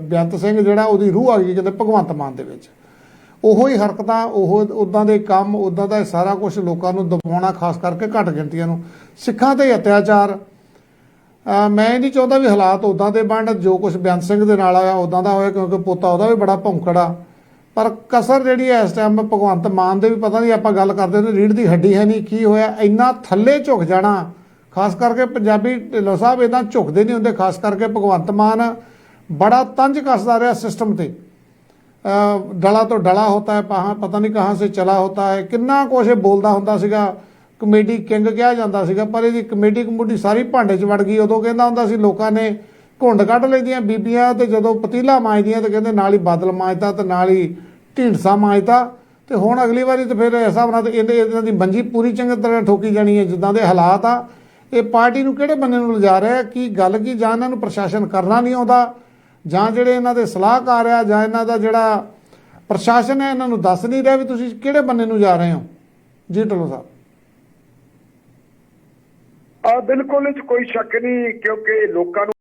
ਬੇਅੰਤ ਸਿੰਘ ਜਿਹੜਾ ਉਹਦੀ ਰੂਹ ਆ ਗਈ ਕਹਿੰਦੇ ਭਗਵੰਤ ਮਾਨ ਦੇ ਵਿੱਚ। ਉਹੋ ਹੀ ਹਰਕਤਾਂ, ਉਹ ਉਦਾਂ ਦੇ ਕੰਮ ਉਦਾਂ ਦਾ ਸਾਰਾ ਕੁਝ ਲੋਕਾਂ ਨੂੰ ਦਬਾਉਣਾ ਖਾਸ ਕਰਕੇ ਘੱਟ ਗਿਣਤੀਆਂ ਨੂੰ। ਸਿੱਖਾਂ ਤੇ ਅਤਿਆਚਾਰ। ਮੈਂ ਇਹ ਨਹੀਂ ਚਾਹੁੰਦਾ ਵੀ ਹਾਲਾਤ ਉਦਾਂ ਦੇ ਬਣ ਜੋ ਕੁਝ ਬੇਅੰਤ ਸਿੰਘ ਦੇ ਨਾਲ ਆਇਆ ਉਦਾਂ ਦਾ ਹੋਇਆ, ਕਿਉਂਕਿ ਪੋਤਾ ਉਹਦਾ ਵੀ ਬੜਾ ਭੌਂਕੜਾ। ਪਰ ਕਸਰ ਜਿਹੜੀ ਹੈ ਇਸ ਟਾਈਮ ਭਗਵੰਤ ਮਾਨ ਦੇ ਵੀ, ਪਤਾ ਨਹੀਂ ਆਪਾਂ ਗੱਲ ਕਰਦੇ ਨੇ ਰੀੜ ਦੀ ਹੱਡੀ ਹੈ ਨਹੀਂ, ਕੀ ਹੋਇਆ, ਇੰਨਾ ਥੱਲੇ ਝੁਕ ਜਾਣਾ। ਖਾਸ ਕਰਕੇ ਪੰਜਾਬੀ ਢਿੱਲੋਂ ਸਾਹਿਬ ਇਦਾਂ ਝੁਕਦੇ ਨਹੀਂ ਹੁੰਦੇ, ਖਾਸ ਕਰਕੇ ਭਗਵੰਤ ਮਾਨ ਬੜਾ ਤੰਜ ਕੱਸਦਾ ਰਿਹਾ ਸਿਸਟਮ ਤੇ। ਡਲਾ ਤੋਂ ਡਲਾ ਹੋਤਾ ਹੈ ਪਹਾਂ ਪਤਾ ਨਹੀਂ ਕਹਾਂ ਸੇ ਚਲਾ ਹੋਤਾ ਹੈ, ਕਿੰਨਾ ਕੁਛ ਇਹ ਬੋਲਦਾ ਹੁੰਦਾ ਸੀਗਾ। ਕਮੇਡੀ ਕਿੰਗ ਕਿਹਾ ਜਾਂਦਾ ਸੀਗਾ, ਪਰ ਇਹਦੀ ਕਮੇਡੀ ਕਮੂਡੀ ਸਾਰੀ ਭਾਂਡੇ 'ਚ ਵੜ ਗਈ। ਉਦੋਂ ਕਹਿੰਦਾ ਹੁੰਦਾ ਸੀ ਲੋਕਾਂ ਨੇ ਘੁੰਡ ਕੱਢ ਲੈਂਦੀਆਂ ਬੀਬੀਆਂ ਤੇ ਜਦੋਂ ਪਤੀਲਾ ਮਾਂਜਦੀਆਂ ਤੇ ਕਹਿੰਦੇ ਨਾਲ ਹੀ ਬਾਦਲ ਮਾਂਜਦਾ ਤੇ ਨਾਲ ਹੀ ਢੀਂਡਸਾ ਮਾਂਜਦਾ। ਤੇ ਹੁਣ ਅਗਲੀ ਵਾਰੀ ਤੇ ਫਿਰ ਇਸ ਹਿਸਾਬ ਨਾਲ ਤੇ ਇਹਦੇ ਇਹਨਾਂ ਦੀ ਮੰਜੀ ਪੂਰੀ ਚੰਗੀ ਤਰ੍ਹਾਂ ਠੋਕੀ ਜਾਣੀ ਹੈ, ਜਿੱਦਾਂ ਦੇ ਹਾਲਾਤ ਆ। ਇਹ ਪਾਰਟੀ ਨੂੰ ਕਿਹੜੇ ਬੰਨੇ ਨੂੰ ਲਿਜਾ ਰਿਹਾ ਕੀ ਗੱਲ ਕੀ ਜਾਂ ਇਹਨਾਂ ਨੂੰ ਪ੍ਰਸ਼ਾਸਨ ਕਰਨਾ ਨਹੀਂ ਆਉਂਦਾ? ਜਾਂ ਜਿਹੜੇ ਇਹਨਾਂ ਦੇ ਸਲਾਹਕਾਰ ਆ, ਜਾਂ ਇਹਨਾਂ ਦਾ ਜਿਹੜਾ ਪ੍ਰਸ਼ਾਸਨ ਹੈ, ਇਹਨਾਂ ਨੂੰ ਦੱਸ ਨਹੀਂ ਰਿਹਾ ਵੀ ਤੁਸੀਂ ਕਿਹੜੇ ਬੰਨੇ ਨੂੰ ਜਾ ਰਹੇ ਹੋ? ਜੀ, ਢਿੱਲੋਂ ਸਾਹਿਬ। ਆ ਬਿਲਕੁਲ ਇਹ ਕੋਈ ਸ਼ੱਕ ਨਹੀਂ, ਕਿਉਂਕਿ ਲੋਕਾਂ ਨੂੰ